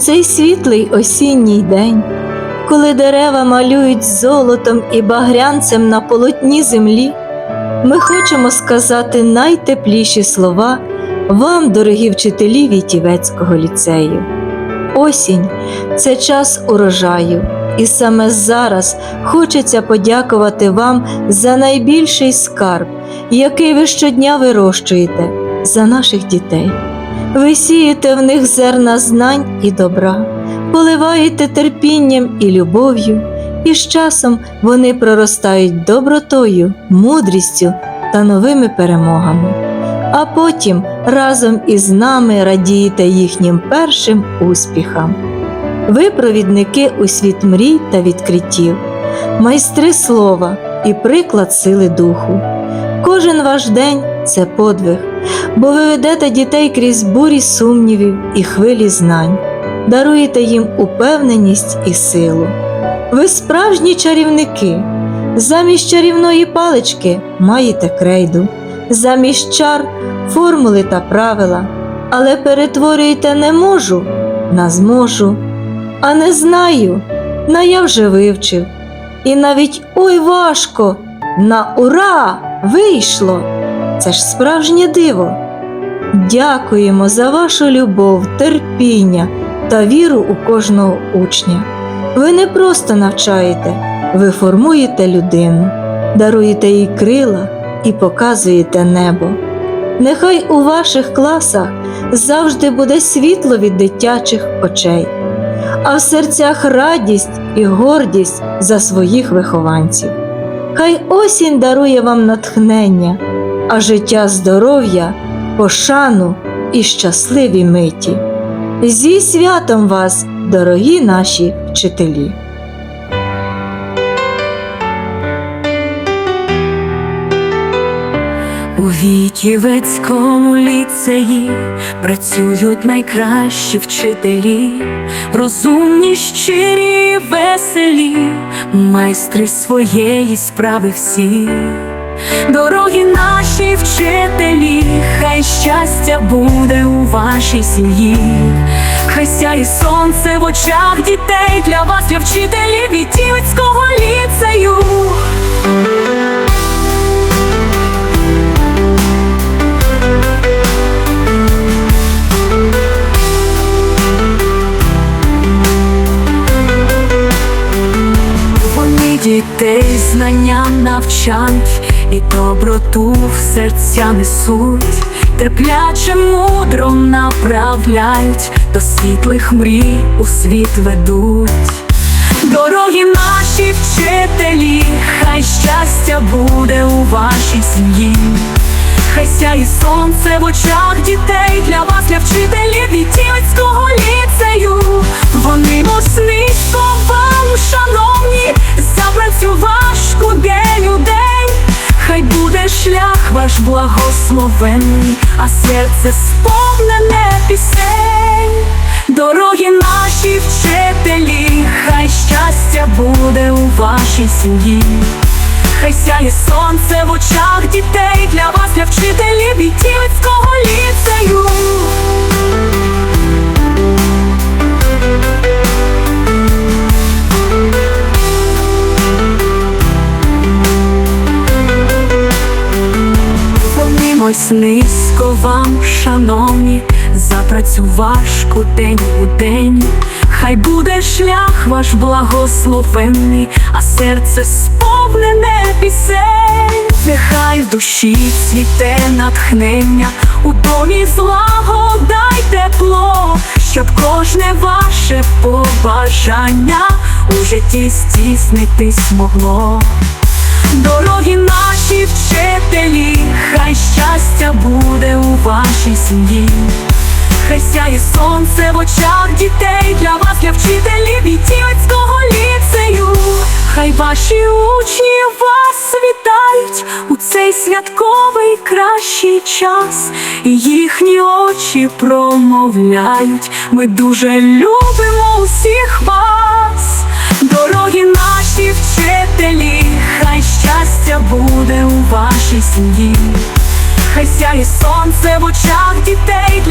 цей світлий осінній день, коли дерева малюють золотом і багрянцем на полотні землі, ми хочемо сказати найтепліші слова вам, дорогі вчителі Вітівецького ліцею. Осінь це час урожаю, і саме зараз хочеться подякувати вам за найбільший скарб, який ви щодня вирощуєте за наших дітей. Ви сієте в них зерна знань і добра, поливаєте терпінням і любов'ю, і з часом вони проростають добротою, мудрістю та новими перемогами. А потім разом із нами радієте їхнім першим успіхам. Ви провідники у світ мрій та відкриттів, майстри слова і приклад сили духу. Кожен ваш день це подвиг, бо ви ведете дітей крізь бурі сумнівів і хвилі знань, даруєте їм упевненість і силу. Ви справжні чарівники. Замість чарівної палички маєте крейду, замість чар формули та правила, але перетворюєте не можу на зможу, а не знаю, на я вже вивчив. І навіть ой важко, на ура вийшло. Це ж справжнє диво. Дякуємо за вашу любов, терпіння та віру у кожного учня. Ви не просто навчаєте, ви формуєте людину, даруєте їй крила і показуєте небо. Нехай у ваших класах завжди буде світло від дитячих очей, а в серцях радість і гордість за своїх вихованців. Хай осінь дарує вам натхнення, а життя здоров'я, пошану і щасливі миті. Зі святом вас, дорогі наші вчителі! У Вітівецькому ліцеї працюють найкращі вчителі, розумні, щирі, веселі, майстри своєї справи всі. Дорогі наші вчителі, хай щастя буде у вашій сім'ї, хай сяє сонце в очах дітей для вас, для вчителів Вітівецького ліцею. Вони дітей знанням навчають і доброту в серця несуть, терпляче мудро направляють, до світлих мрій у світ ведуть. Дорогі наші вчителі, хай щастя буде у вашій сім'ї. Хай сяє сонце в очах дітей для вас, для вчителів Вітівецького ліцею. Вони мощничко ваш благословенний, а серце сповнене пісень. Дорогі наші вчителі, хай щастя буде у вашій сім'ї. Хай сяє сонце в очах дітей Помімось низько вам, шановні, за працю важку день у день. Хай буде шлях ваш благословенний, а серце сповнене пісень. Нехай в душі цвіте натхнення, у домі злагода й тепло, щоб кожне ваше побажання у житті здійснитись могло. Дорогі наші вчителі, хай щастя буде у вашій сім'ї. Хай сяє сонце в очах дітей для вас, для вчителів Вітівецького ліцею. Хай ваші учні вас вітають у цей святковий кращий час, і їхні очі промовляють. Ми дуже любимо усіх вас. Сім'ї. Хай сяє сонце в очах дітей